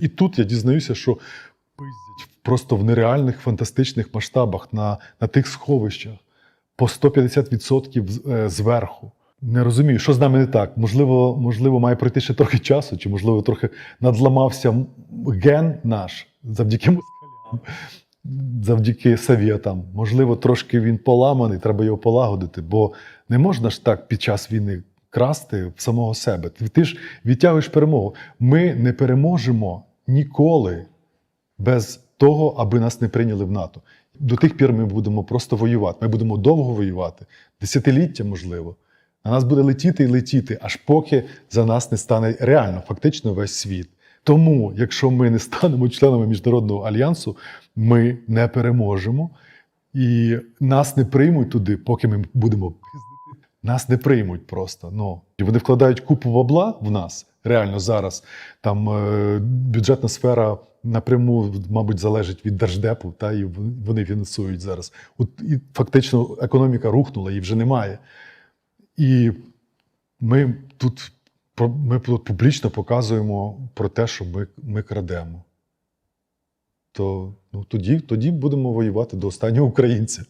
І тут я дізнаюся, що пиздять просто в нереальних фантастичних масштабах на, на тих сховищах по 150% з- е, зверху. Не розумію, що з нами не так. Можливо, можливо, має пройти ще трохи часу, чи можливо трохи надламався ген наш завдяки москалям, завдяки совєтам. Можливо, трошки він поламаний, треба його полагодити, бо не можна ж так під час війни красти в самого себе. Ти ж відтягуєш перемогу. Ми не переможемо ніколи без того, аби нас не прийняли в НАТО. До тих пір ми будемо просто воювати. Ми будемо довго воювати, десятиліття, можливо. На нас буде летіти і летіти, аж поки за нас не стане реально, фактично весь світ. Тому, якщо ми не станемо членами міжнародного альянсу, ми не переможемо і нас не приймуть туди, поки ми будемо. Нас не приймуть просто. Ну і вони вкладають купу бабла в нас. Реально зараз там е, бюджетна сфера напряму, мабуть, залежить від держдепу, та і вони фінансують зараз. От і фактично економіка рухнула, її вже немає. І ми тут ми тут публічно показуємо про те, що ми, ми крадемо. То ну, тоді, тоді будемо воювати до останнього українця.